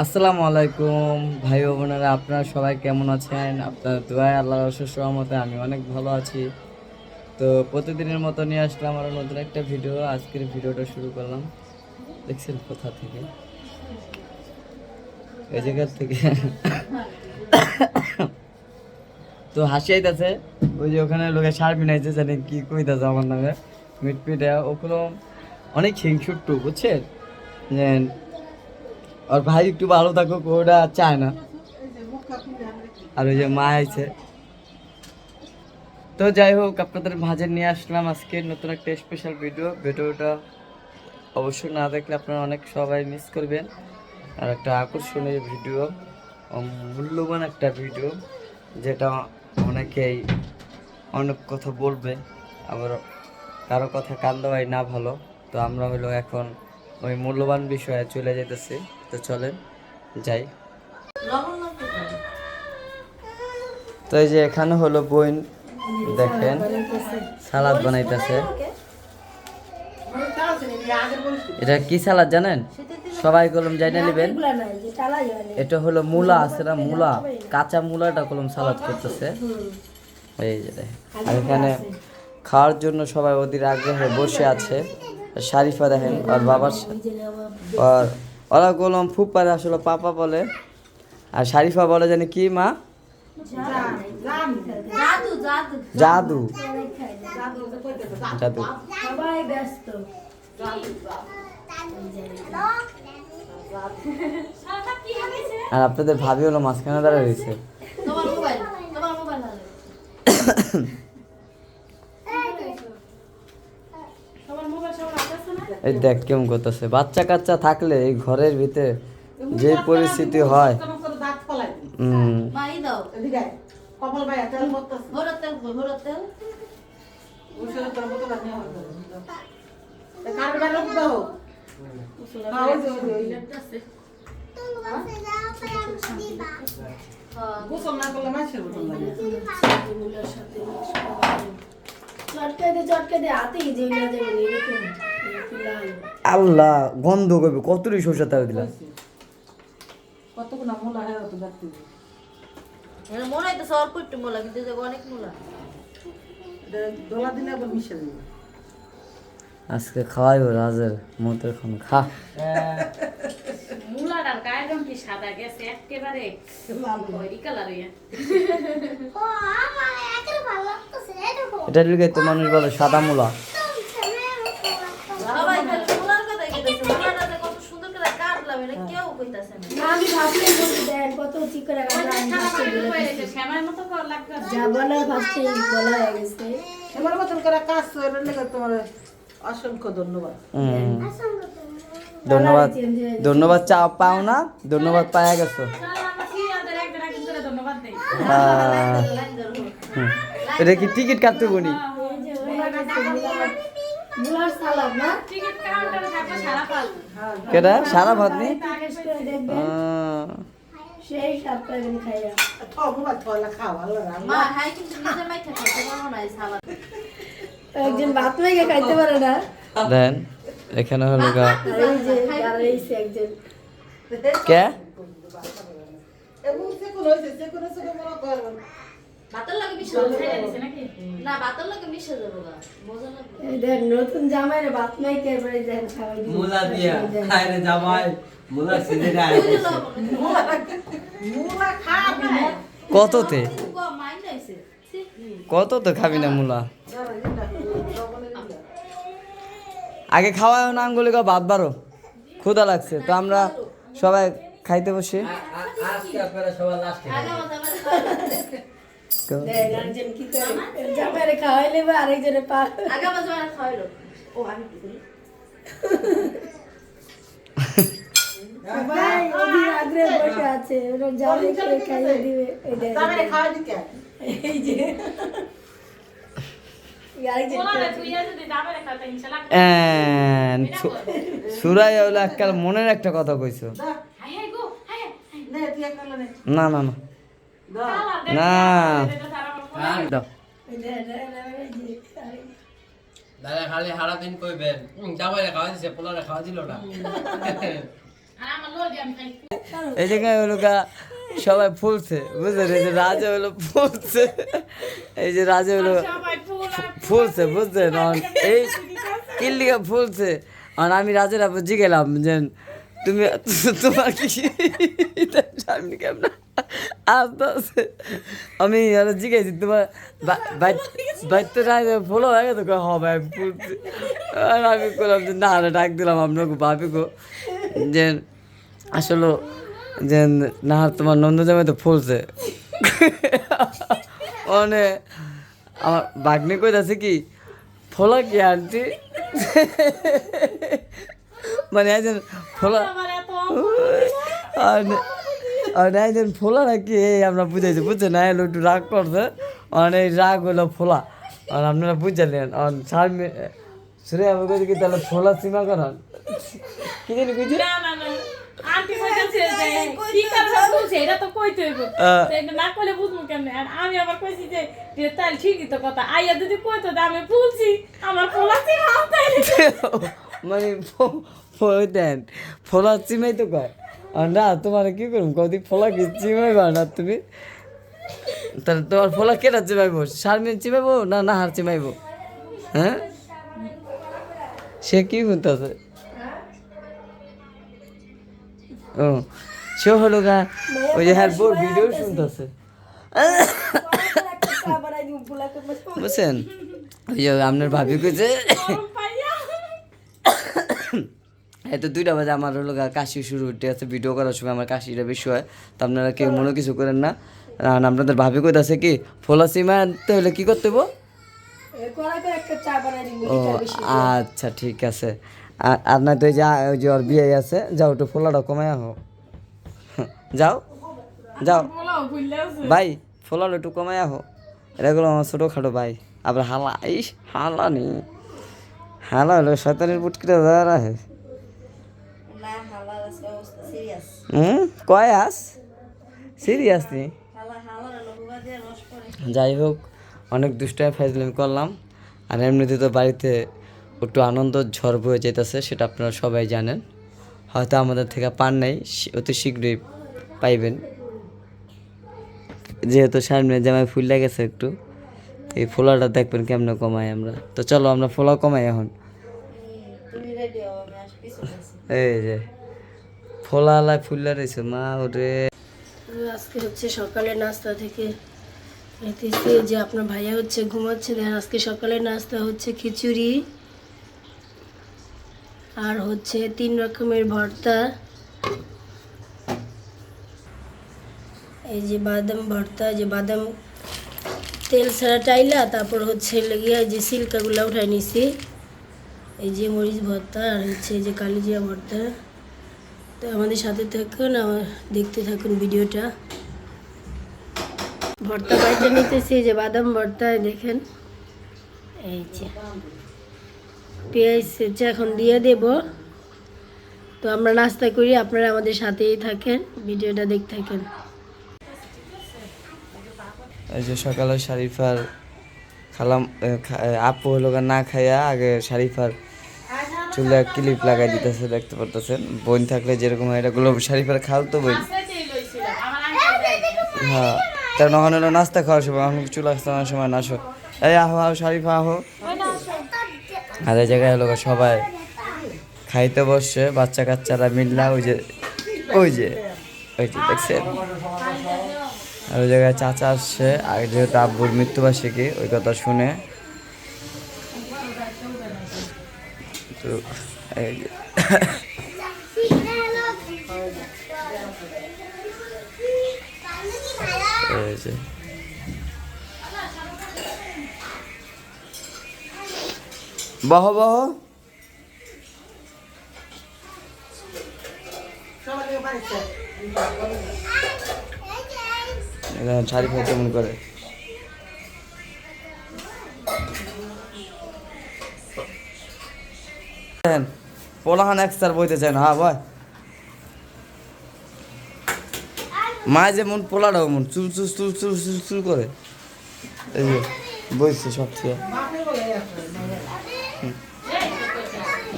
আসসালামু আলাইকুম। ভাই বোনেরা, আপনারা সবাই কেমন আছেন? আপনার দোয়ায় আল্লাহর অশেষ রহমতে আমি অনেক ভালো আছি। তো প্রতিদিনের মতো নিয়ে আসলাম আরও নতুন একটা ভিডিও। আজকের ভিডিওটা শুরু করলাম। দেখছেন কোথা থেকে? এই জায়গার থেকে। তো হাসি আইতাছে। ওই যে ওখানে লোকে সার বিনাইছে জানি কি কইতাছে আমার নামে? মিটপিটে, ওগুলো অনেক হিংসুট্টু, বুঝছেন? আর ভাই একটু ভালো থাকুক, ওটা চায় না। আর ওই যে মা আইছে। তো যাই হোক, আপনাদের মাঝে নিয়ে আসলাম আজকে নতুন একটা স্পেশাল ভিডিও ভিডিওটা অবশ্যই না দেখলে আপনারা অনেক সবাই মিস করবেন। আর একটা আকর্ষণীয় ভিডিও মূল্যবান একটা ভিডিও যেটা অনেকেই অনেক কথা বলবে, আবার কারও কথা কান না ভালো। তো আমরা হলো এখন ওই মূল্যবান বিষয়ে চলে যেতেছি। তো চলেন, যাই। তো এই যে এখানে হলো বইন, দেখেন, সালাদ বানাইতেছে। এটা কি সালাদ জানেন? সবাই কলম যাই না নেবেন। এটা হলো মূলা আছে না, মূলা, কাঁচা মূলাটা কলম সালাদ করতেছে। এই যে এখানে খাওয়ার জন্য সবাই ওদের আগ্রহে বসে আছে। শারিফা দেখেন আর বাবার আর ওরা কলম ফুপারে আসলে পাপা বলে। আর শারিফা বলে জানি কি মা? জাদু। জাদু। আর আপনাদের ভাবি হলো মাঝখানে দাঁড়িয়ে রয়েছে তোমার মোবাইল তোমার মোবাইল হালে সবার মোবাইল সবার হাতে আছে না এই দেখ কেমন করতেছে। বাচ্চা কাচ্চা থাকলে এই ঘরের ভিতরে যে পরিস্থিতি হয়। চটকে দে দে যে আল্লাহ গন্ধ করবে কতটি সরষে তেল দিলাম? হ্যাঁ আজকে খাওয়াই রাজের মতের খান খা। মূলাটার গায়ের রং কি সাদা গেছে? একেবারে খয়েরি কালার হইয়া এটা তো মানুষ বলে সাদা মূলা সবাই খালি মোলার কথা কইতাছে মোলাটা যে কত সুন্দর করে কাটলাম এটা কেউ কইতাছে না আমি ভাবলে বলতে দেন কত ঠিক করে আমি বলে শ্যামার মতো লাগবে। যা বলা ফার্স্টে বলা হয়ে গেছে। মতন করে কাজ করে লেগে তোমার অসংখ্য ধন্যবাদ। হুম। ধন্যবাদ। ধন্যবাদ। চা পাও না ধন্যবাদ পাওয়া গেছো। হুম। এটা কি টিকিট কাটতে হয়ে টিকিট কাউন্টারে সারা পাল। কেটা সারা ভাত নি? সালাদ। একজন ভাত মেঘে খাইতে পারে না। দেন এখানে হলো গা আর এই যে দাঁড়াইছে একজন। কে? এবং সে কোন হইছে সে কোন সে কোন নতুন জামাইরে ভাত মেঘে এবারে দেন খাওয়াই মুলা দিয়া খাইরে জামাই মুলা সিজে আইছে মুলা খাবি। কততে। কত তো খাবি না মূলা? আগে খাওয়া না আঙ্গুলি গা ভাত বারো। ক্ষুদা লাগছে তো আমরা সবাই খাইতে বসি। আজকে আপনারা সবার লাস্টে খাওয়াইলে বা আরেকজনে পা আগা মাথা খাওয়াইলো। ও আমি ভাই ওদিন আগ্রহে বসে আছে ওরা খাইয়ে দিবে এই খাওয়া এই যে। সুরাই মনের একটা কথা কইছো। না হাই হাই গো হাই হাই নে তুই একটা নে না। না দাও। দাদা খালি সারা দিন কইবেন খাওয়া দিছে পোলারে খাওয়া দিল না। এই জায়গায় হলো গা সবাই ফুলছে বুঝলেন? এই যে রাজা হলো ফুলছে। এই যে রাজা হলো ফুলছে বুঝছেন আর এই কিল্লিকা ফুলছে। আর আমি রাজের আপু জিগেলাম যে তুমি তোমার কি সামনে কেমন আস্তে আমি আরও জিজ্ঞেছি তোমার বাড়িতে ফুল হয়ে গেছে? হবে আমি ফুলছি আর আমি করলাম যে, না ডাক দিলাম আপনাকে, ভাবি গো। যে আসলে যে না, তোমার নন্দ জামাই তো ফুলছে মানে আমার বাগনি কইতাছে কি, ফলা কি আন্টি? মানে একজন ফলা আর একজন ফোলা নাকি? এই আমরা বুঝাইছি বুঝছে না এলো একটু রাগ করছে। মানে এই রাগ হলো ফোলা। আর আপনারা বুঝালেন। আর সার সুরে আমি কইছি কি তাহলে ফোলা সীমা করান। কি জানি বুঝি বলছে আমি আবার কইছি যে তাহলে ঠিকই তো কথা। আইয়া যদি কইতো আমি ফুলছি আমার হাত তাইলে মানে দেন ফোলা চিমাই তো কয়? আর না তোমার কি করুম? কদি ফোলা কি চিমাইবা না তুমি? তাহলে তোমার ফোলা কেটা চিমাইবো শারমিন চিমাইবো না না হার চিমাইবো হ্যাঁ? সে কি শুনতেছে? ও সে হলো গা ওই যে হ্যাঁ বোর ভিডিও শুনতেছে। বুঝছেন? ওই আপনার ভাবি কইছে তো দুইটা বাজে আমার হলো কাশি শুরু হতে আছে? ভিডিও করার সময় আমার কাশিটা বেশি হয়। তো আপনারা কেউ মনে কিছু করেন না। আর আপনাদের ভাবি কইতাছে কি ফোলা সিমা আনতে হলে কি করতে দিব ও আচ্ছা ঠিক আছে। আর না তো যে ওই যে ওর বিয়ে আছে যাও একটু ফোলাটা কমাই আহো যাও যাও। ভাই ফোলাটা একটু আহো এটা হলো আমার ছোটোখাটো ভাই। আবার হালা ইস হালা নেই হালা হলো শয়তানের বুটকিটা দাঁড়া হে না হালার আছে অবস্থা সিরিয়াস হুম? কয় আস? সিরিয়াস নি? হালা হালার লোকা দিয়ে রস করে যাই হোক অনেক দুষ্টায় ফাইজলামি করলাম। আর এমনিতে তো বাড়িতে একটু আনন্দ ঝড় বয়ে যেতেছে সেটা আপনারা সবাই জানেন। হয়তো আমাদের থেকে পান নাই অতি শীঘ্রই পাইবেন। যেহেতু সামনে জামাই ফুল গেছে একটু এই ফোলাটা দেখবেন কেমনে কমাই আমরা। তো চলো আমরা ফোলা কমাই এখন। এই যে। ফোলা ফুল্লা রয়েছে, মা ওরে। আজকে হচ্ছে সকালে নাস্তা থেকে এতেছি যে আপনার ভাইয়া হচ্ছে ঘুমাচ্ছে দেখেন আজকে সকালে নাস্তা হচ্ছে খিচুড়ি আর হচ্ছে তিন রকমের ভর্তা। এই যে বাদাম ভর্তা যে বাদাম তেল ছাড়া টাইলা, তারপর হচ্ছে লেগিয়া যে সিল্কাগুলো উঠাই নিছি। এই যে মরিচ ভর্তা আর হচ্ছে যে কালিজিয়া ভর্তা। তো আমাদের সাথে থাকুন, আমার দেখতে থাকুন ভিডিওটা। ভর্তা বাইতে নিতেছি? যে বাদাম ভর্তায় দেখেন। এই যে পেঁয়াজ হচ্ছে এখন দিয়ে দেব। তো আমরা নাস্তা করি, আপনারা আমাদের সাথেই থাকেন, ভিডিওটা দেখতে থাকেন। এই যে সকালে শারিফার খালাম আপু হলো না খাইয়া আগে শারিফার চুলে ক্লিপ লাগাই দিতেছে দেখতে পারতেছেন? বোন থাকলে যেরকম হয় এটাগুলো শারিফার খাল তো বোন সেটাই লইছিলাম আমার আঙ্কেল হ্যাঁ তার নখন হলো নাস্তা খাওয়ার সময় এখন চুল আসতে সময় নাসো এই আহো আহো শারিফা আহো। আর এই জায়গায় হলো সবাই। খাইতে বসছে বাচ্চা কাচ্চারা মিল্লা ওই যে ওই যে ওই যে দেখছেন? আর ওই জায়গায় চাচা আসছে আর যেহেতু আব্বুর মৃত্যুবার্ষিকী ওই কথা শুনে তো বহ বহ। শাড়ি খাইতে মন করে। পোলাহান একসার বইতে চায় না হ্যাঁ ভাই মা যেমন পোলাটাও মন, চুল চুল চুল চুল চুল চুল করে। এই যে, বইছে সব আসলে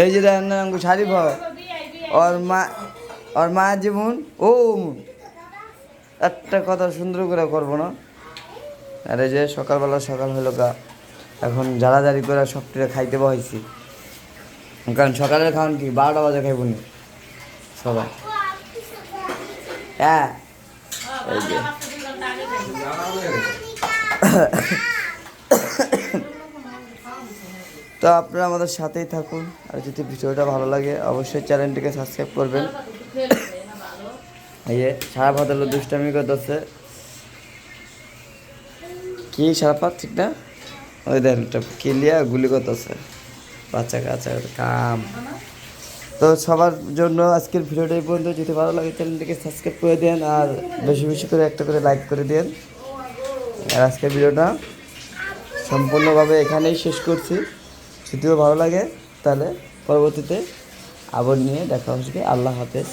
এই যে দেখেন না শাড়ি ভাও ওর মা আর মায়ের যেমন ও একটা কথা সুন্দর করে করব না? আর এই যে সকালবেলা সকাল হলো গা, এখন জারাজারি করে সবটিরে খাইতে বহাইছি। কারণ সকালের খাওয়ান কি? বারোটা বাজে খাইব নি? সবাই। হ্যাঁ। তো আপনারা আমাদের সাথেই থাকুন। আর যদি ভিডিওটা ভালো লাগে, অবশ্যই চ্যানেলটিকে সাবস্ক্রাইব করবেন। এই যে, সারা ভাত হলো দুষ্টামি করতেছে। কি সারা পাত ঠিক না? ওই একটা কিলিয়া গুলি করতেছে। বাচ্চা কাচ্চা কাম। তো সবার জন্য আজকের ভিডিওটা এই পর্যন্ত। যদি ভালো লাগে, চ্যানেলটিকে সাবস্ক্রাইব করে দেন আর বেশি বেশি করে একটা করে লাইক করে দেন। আর আজকের ভিডিওটা সম্পূর্ণভাবে এখানেই শেষ করছি। যদিও ভালো লাগে, তাহলে পরবর্তীতে আবার নিয়ে দেখা হচ্ছে আল্লাহ হাফেজ।